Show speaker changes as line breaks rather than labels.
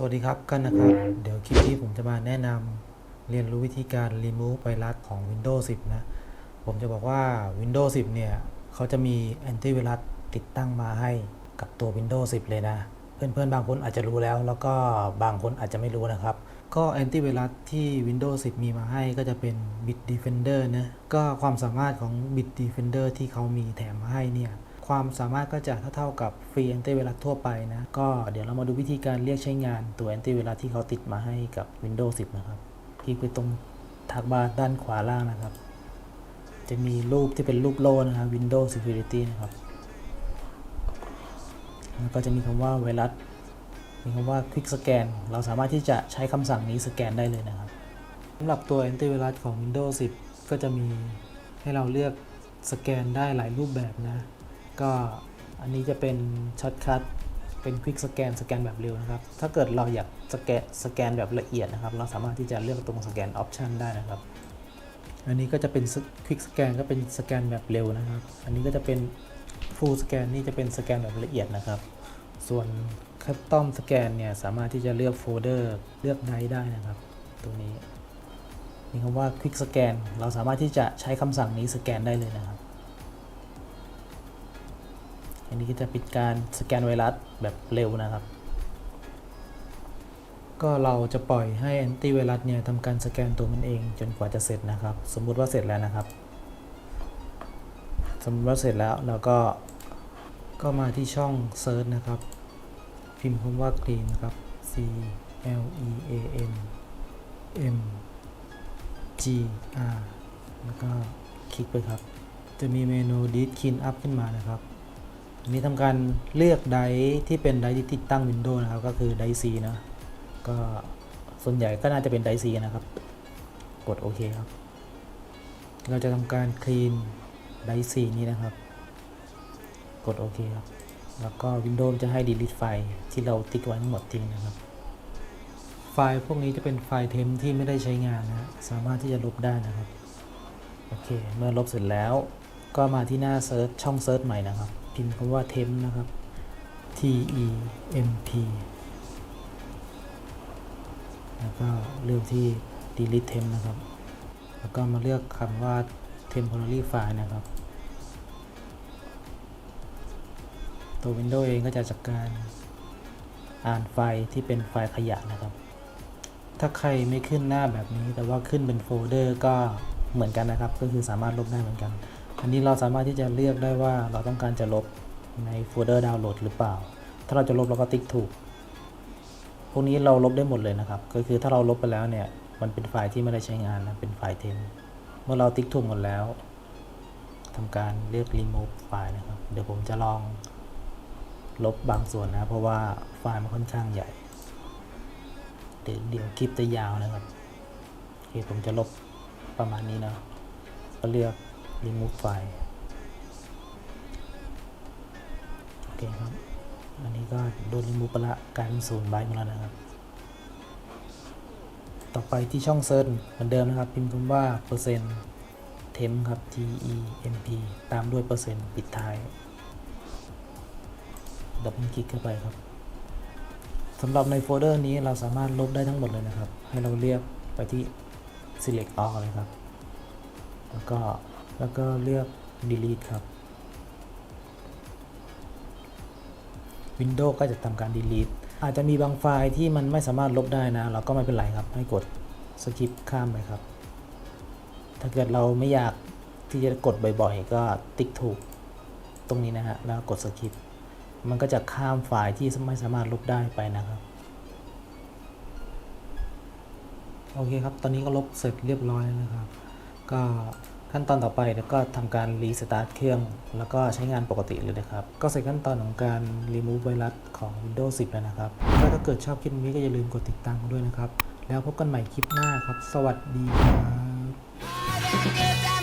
สวัสดีครับกันนะครับ เดี๋ยวคลิปนี้ผมจะมาแนะนำเรียนรู้วิธีการ remove ไวรัสของ Windows 10 นะ ผมจะบอกว่า Windows 10 เนี่ยเขาจะมีแอนตี้ไวรัสติดตั้งมาให้กับตัว Windows 10 เลยนะ เพื่อนๆ บางคนอาจจะรู้แล้ว แล้วก็บางคนอาจจะไม่รู้นะครับ ก็แอนตี้ไวรัสที่ Windows 10 มีมาให้ก็จะเป็น Bit Defender นะ ก็ความสามารถของ Bit Defender ที่เขามีแถมมาให้เนี่ย ความสามารถก็จะเท่าๆกับฟรีแอนตี้ไวรัสทั่วไปนะ ก็เดี๋ยวเรามาดูวิธีการเรียกใช้งานตัวแอนตี้ไวรัสที่เขาติดมาให้กับ Windows 10 นะครับคลิกไปตรงทักบาร์ด้านขวาล่างนะครับ จะมีรูปที่เป็นรูปโล่นะครับ Windows Security นะครับแล้วก็จะมีคำว่าไวรัส มีคำว่า Quick Scan เราสามารถที่จะใช้คำสั่งนี้สแกนได้เลยนะครับสำหรับตัวแอนตี้ไวรัสของ Windows 10 ก็จะมีให้เราเลือกสแกนได้หลายรูปแบบนะ ก็อันนี้จะเป็นช็อตคัทเป็น Quick Scan สแกนแบบเร็วนะครับ ถ้าเกิดเราอยากสแกนสแกนแบบละเอียดนะครับ เราสามารถที่จะเลือกตรงสแกนออปชันได้นะครับ อันนี้ก็จะเป็น Quick Scan ก็เป็นสแกนแบบเร็วนะครับ อันนี้ก็จะเป็น Full Scan นี่จะเป็นสแกนแบบละเอียดนะครับ ส่วน Custom Scan เนี่ยสามารถที่จะเลือกโฟลเดอร์เลือกไดได้นะครับ ตรงนี้มีคำว่า Quick Scan เราสามารถที่จะใช้คำสั่งนี้สแกนได้เลยนะครับ นี้จะเป็นการสแกนไวรัสแบบเร็วนะครับ ก็เราจะปล่อยให้แอนตี้ไวรัสเนี่ยทำการสแกนตัวมันเองจนกว่าจะเสร็จนะครับ สมมุติว่าเสร็จแล้วนะครับ สมมติว่าเสร็จแล้วเราก็ก็มาที่ช่อง Search นะครับ พิมพ์คำว่า clean นะครับ C L E A N M G R แล้วก็คลิกไปครับ จะมีเมนู Disk Clean Up ขึ้นมานะครับ อันนี้ทำการเลือกไดที่เป็นไดที่ติดตั้ง Windows นะครับ ก็คือไดร์ C นะ ก็ส่วนใหญ่ก็น่าจะเป็นไดร์ C นะครับ กดโอเคครับ เราจะทำการ clean ไดร์ C นี้นะครับ กดโอเคครับ แล้วก็ Windows จะให้ delete ไฟล์ที่เราติ๊กไว้ทั้งหมดทิ้งนะครับ ไฟล์พวกนี้จะเป็นไฟล์เทมที่ไม่ได้ใช้งานนะ สามารถที่จะลบได้นะครับ โอเค เมื่อลบเสร็จแล้ว ก็มาที่หน้าเซิร์ชช่องเซิร์ชใหม่นะครับ พิมพ์คำว่า temp นะครับ T E M P แล้วก็เลือกที่ delete temp นะครับ แล้วก็มาเลือกคำว่า temporary file นะครับ ตัว Windows เองก็จะจัดการอ่านไฟล์ที่เป็นไฟล์ขยะนะครับ ถ้าใครไม่ขึ้นหน้าแบบนี้แต่ว่าขึ้นเป็นโฟลเดอร์ก็เหมือนกันนะครับ ก็คือสามารถลบได้เหมือนกัน อันนี้เราสามารถที่จะเลือกได้ว่าเราต้องการจะลบในโฟลเดอร์ดาวน์โหลดหรือเปล่า ถ้าเราจะลบเราก็ติ๊กถูก พวกนี้เราลบได้หมดเลยนะครับ ก็คือถ้าเราลบไปแล้วเนี่ย มันเป็นไฟล์ที่ไม่ได้ใช้งานนะ เป็นไฟล์เทมเมื่อเราติ๊กถูกหมดแล้วทำการเลือก remove ไฟล์นะครับ เดี๋ยวผมจะลองลบบางส่วนนะ เพราะว่าไฟล์มันค่อนข้างใหญ่ เดี๋ยวเดี๋ยวคลิปจะยาวนะครับโอเคผมจะลบประมาณนี้นะก็เลือก remove ไฟโอเคครับ อันนี้ก็โดน remove ไปละกลายเป็นศูนย์ไบต์หมดแล้วนะครับ ต่อไปที่ช่องเซิร์ชเหมือนเดิมนะครับ พิมพ์คำว่าเปอร์เซ็นต์เทมครับ T E M P ตามด้วยเปอร์เซ็นต์ปิดท้ายดับเบิลคลิกเข้าไปครับสำหรับในโฟลเดอร์นี้เราสามารถลบได้ทั้งหมดเลยนะครับ ให้เราเรียกไปที่ select all เลยครับ แล้วก็ แล้วก็เลือก delete ครับ Windows ก็จะทำการ delete อาจจะมีบางไฟล์ที่มันไม่สามารถลบได้นะ เราก็ไม่เป็นไรครับ ให้กด skip ข้ามไปครับ ถ้าเกิดเราไม่อยากที่จะกดบ่อยๆ ก็ติ๊กถูกตรงนี้นะฮะ แล้วกด skip มันก็จะข้ามไฟล์ที่ไม่สามารถลบได้ไปนะครับโอเคครับ ตอนนี้ก็ลบเสร็จเรียบร้อยแล้วนะครับ ก็ ขั้นตอนต่อไปแล้วก็ทำการรีสตาร์ทเครื่อง แล้วก็ใช้งานปกติเลยนะครับ ก็เสร็จขั้นตอนของการรีมูฟไวรัสของ Windows 10 แล้วนะครับก็ถ้าเกิดชอบคลิปนี้ก็อย่าลืมกดติดตามด้วยนะครับ แล้วพบกันใหม่คลิปหน้าครับ สวัสดีครับ